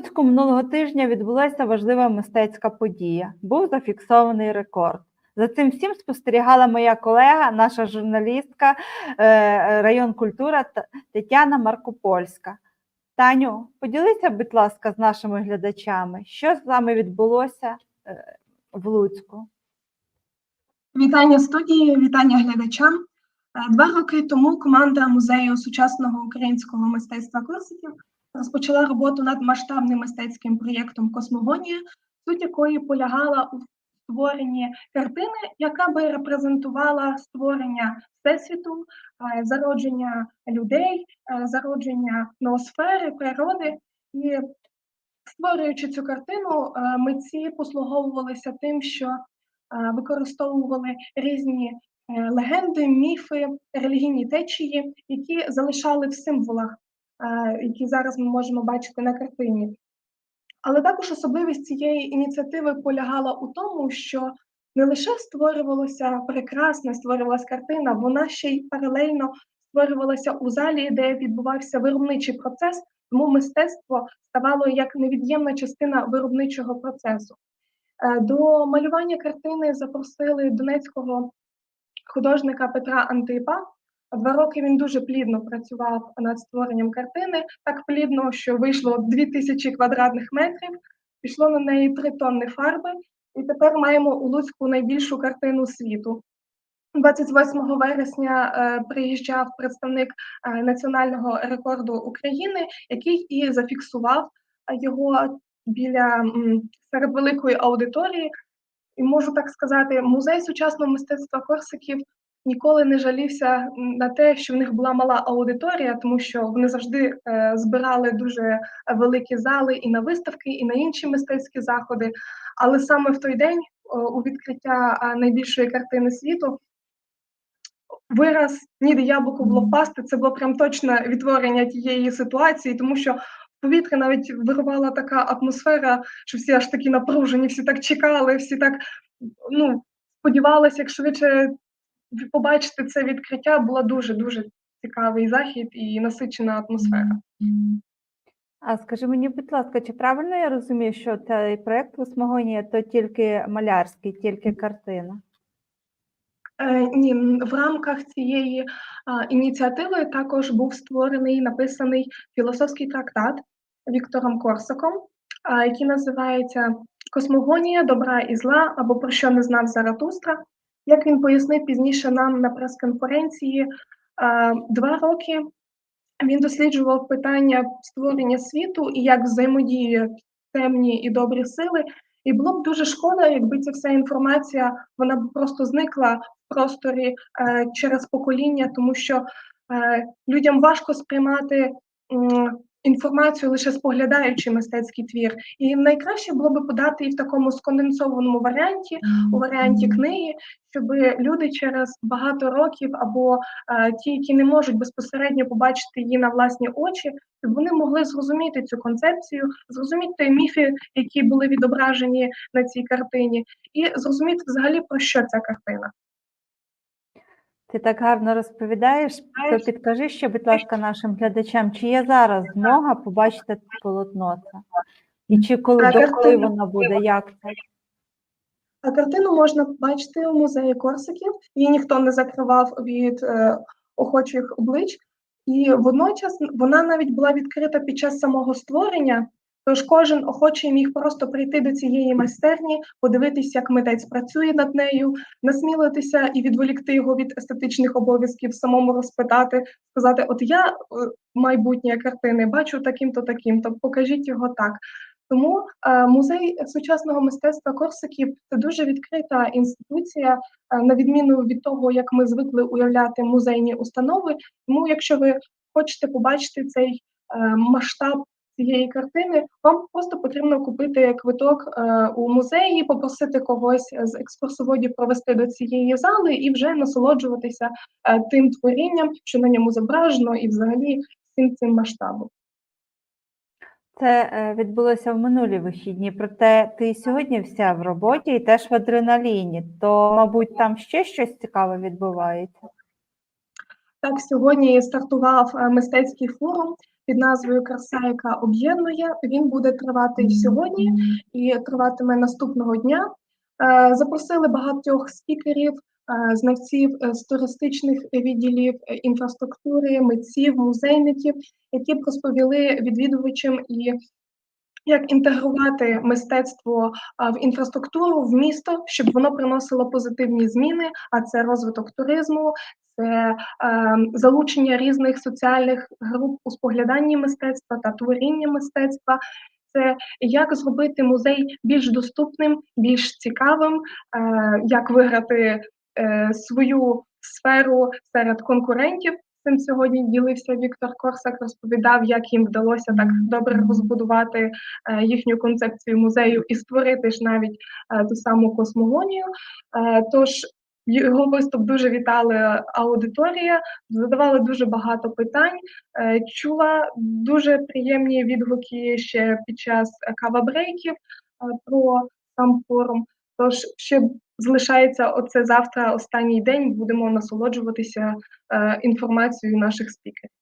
Луцьку минулого тижня відбулася важлива мистецька подія. Був зафіксований рекорд. За цим всім спостерігала моя колега, наша журналістка е, район культура Тетяна Маркопольська. Таню, поділися, будь ласка, з нашими глядачами, що саме відбулося е, в Луцьку. Вітання студії, вітання глядачам. Е, Два роки тому команда музею сучасного українського мистецтва класиків розпочала роботу над масштабним мистецьким проєктом Космогонія, суть якої полягала у створенні картини, яка би репрезентувала створення всесвіту, е, зародження людей, е, зародження ноосфери, природи. І створюючи цю картину, е, митці послуговувалися тим, що використовували різні легенди, міфи, релігійні течії, які залишали в символах, які зараз ми можемо бачити на картині. Але також особливість цієї ініціативи полягала у тому, що не лише створювалося прекрасна, створювалася картина, вона ще й паралельно створювалася у залі, де відбувався виробничий процес, тому мистецтво ставало як невід'ємна частина виробничого процесу. Е, До малювання картини запросили донецького художника Петра Антипа. Два роки він дуже плідно працював над створенням картини, так плідно, що вийшло 2000 квадратних метрів, пішло на неї 3 тонни фарби, і тепер маємо у Луцьку найбільшу картину світу. 28 вересня е, приїжджав представник е, національного рекорду України, який і зафіксував е, його біля м, серед великої аудиторії. І можу так сказати, музей сучасного мистецтва Корсиків ніколи не жалівся на те, що в них була мала аудиторія, тому що вони завжди е, збирали дуже великі зали і на виставки, і на інші мистецькі заходи. Але саме в той день, у відкриття найбільшої картини світу, вираз ніде яблуко було впасти, це було прям точне відтворення тієї ситуації, тому що в повітрі навіть вирувала така атмосфера, що всі аж такі напружені, всі так чекали, всі так ну, сподівалися, як швидше побачити це відкриття, була дуже дуже цікавий захід і насичена атмосфера. А скажи мені, будь ласка, чи правильно я розумію, що цей проєкт «Космогонія» то тільки малярський, тільки картина? Е, ні, в рамках цієї а, ініціативи також був створений і написаний філософський трактат Віктором Корсаком, а, який називається Космогонія добра і зла або про що не знав Заратустра. Як він пояснив пізніше нам на прес-конференції, два роки він досліджував питання створення світу і як взаємодіють темні і добрі сили. І було б дуже шкода, якби ця вся інформація вона б просто зникла в просторі е, через покоління, тому що е, людям важко сприймати інформацію лише споглядаючи мистецький твір. І найкраще було би подати і в такому сконденсованому варіанті, у варіанті книги, щоб люди через багато років або е, ті, які не можуть безпосередньо побачити її на власні очі, щоб вони могли зрозуміти цю концепцію, зрозуміти міфи, які були відображені на цій картині, і зрозуміти взагалі про що ця картина. Ти так гарно розповідаєш, то підкажи ще, будь ласка, нашим глядачам, чи є зараз змога побачити полотно це? І чи коли, до коли вона буде, як це? А картину можна побачити у музеї Корсиків. Її ніхто не закривав від е, охочих облич, і водночас вона навіть була відкрита під час самого створення. Тож кожен охочий міг просто прийти до цієї майстерні, подивитися, як митець працює над нею, насмілитися і відволікти його від естетичних обов'язків, самому розпитати, сказати: От я е, майбутнє картини бачу таким-то, таким-то, покажіть його так. Тому е, музей сучасного мистецтва Корсиків це дуже відкрита інституція, е, на відміну від того, як ми звикли уявляти музейні установи. Тому, якщо ви хочете побачити цей масштаб цієї картини, вам просто потрібно купити квиток е, у музеї, попросити когось з екскурсоводів провести до цієї зали і вже насолоджуватися е, тим творінням, що на ньому зображено, і взагалі всім цим масштабом. Це е, відбулося в минулі вихідні, проте ти сьогодні вся в роботі і теж в адреналіні, то, мабуть, там ще щось цікаве відбувається. Так, сьогодні стартував е, мистецький форум під назвою Краса, яка об'єднує. Він буде тривати сьогодні і триватиме наступного дня. Е, Запросили багатьох спікерів, е, знавців з туристичних відділів, інфраструктури, митців, музейників, які б розповіли відвідувачам і як інтегрувати мистецтво в інфраструктуру, в місто, щоб воно приносило позитивні зміни, а це розвиток туризму, це е, залучення різних соціальних груп у спогляданні мистецтва та творіння мистецтва. Це як зробити музей більш доступним, більш цікавим, е, як виграти е, свою сферу серед конкурентів. Цим сьогодні ділився Віктор Корсак, розповідав, як їм вдалося так добре розбудувати е, їхню концепцію музею і створити ж навіть ту саму космогонію. Тож його виступ дуже вітали аудиторія, задавали дуже багато питань. Е, Чула дуже приємні відгуки ще під час кава-брейків е, про сам форум. Тож ще залишається оце завтра, останній день. Будемо насолоджуватися е, інформацією наших спікерів.